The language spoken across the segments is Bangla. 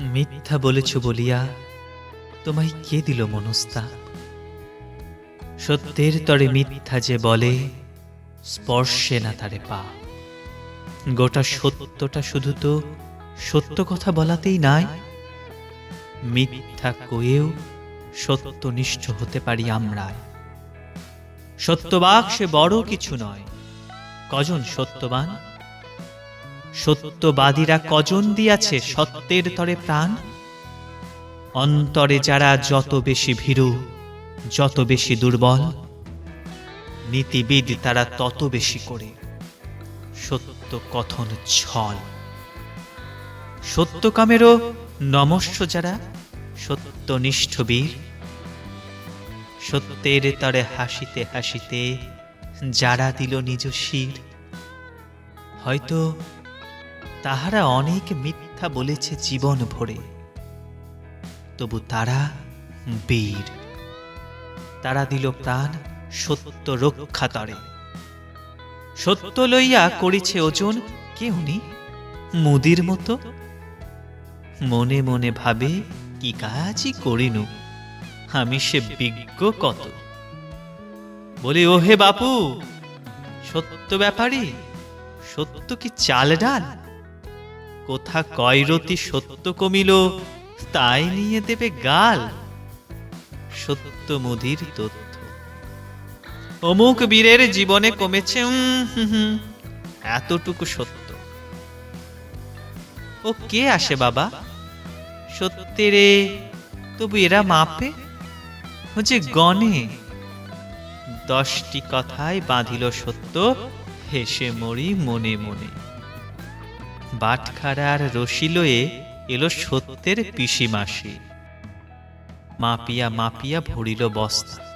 মিথ্যা বলেছ বলিয়া তোমায় কে দিল মনস্তাপ সত্যের তরে মিথ্যা যে বলে, স্পর্শে না তারে পা। গোটা সত্যটা শুধু তো সত্য কথা বলাতেই নাই। মিথ্যা কয়েও সত্যনিষ্ঠ হতে পারি আমরা সত্যবাক সে বড় কিছু নয়। কজন সত্যবান? সত্যবাদীরা কজন দিয়াছে সত্যের তরে প্রাণ? অন্তরে যারা যত বেশি ভীরু, যত বেশি দুর্বল, নীতিবিদ তারা তত বেশি করে। সত্য কথন ছল। সত্যকামেরও নমস্য যারা সত্যনিষ্ঠ বীর সত্যের তরে হাসিতে হাসিতে যারা দিল নিজ শির। হয়তো তাহারা অনেক মিথ্যা বলেছে জীবন ভরে। তবু তারা বীর। তারা দিল প্রাণ সত্য রক্ষা তরে সত্য লইয়া করিছে ওজন কে উনি মুদির মতো। মনে মনে ভাবে, কি কাজই করিনু? আমি সে বিজ্ঞ কত? বলি, ওহে বাপু, সত্য ব্যাপারী, সত্য কি চাল ডাল? কোথা কয়রতি সত্য কমিল, তাই নিয়ে দেবে গাল। সত্য মুদির তথ্য। অমুক বীরের জীবনে কমেছে এতটুকু সত্য। ও কে আসে বাবা? সত্যেরে তবু এরা মাপে? ও যে গণে। দশটি কথায় বাঁধিল সত্য, হেসে মরি মনে মনে। বাটখারার রশি লয়ে এলো সত্যের পিসি মাসি মাপিয়া মাপিয়া ভরিল বস্তা।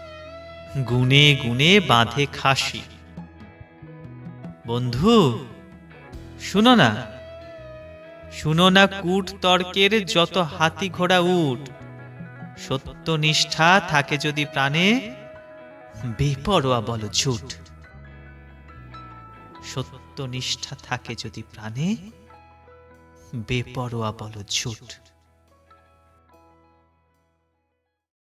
গুনে গুনে বাঁধে খাসি। বন্ধু, শুনো না। শুনো না কূট তর্কের যত হাতি ঘোড়া উঠ সত্য নিষ্ঠা থাকে যদি প্রাণে, বেপরোয়া বলো ঝুট। সত্য নিষ্ঠা থাকে যদি প্রাণে বেপরোয়া বলো ঝুট।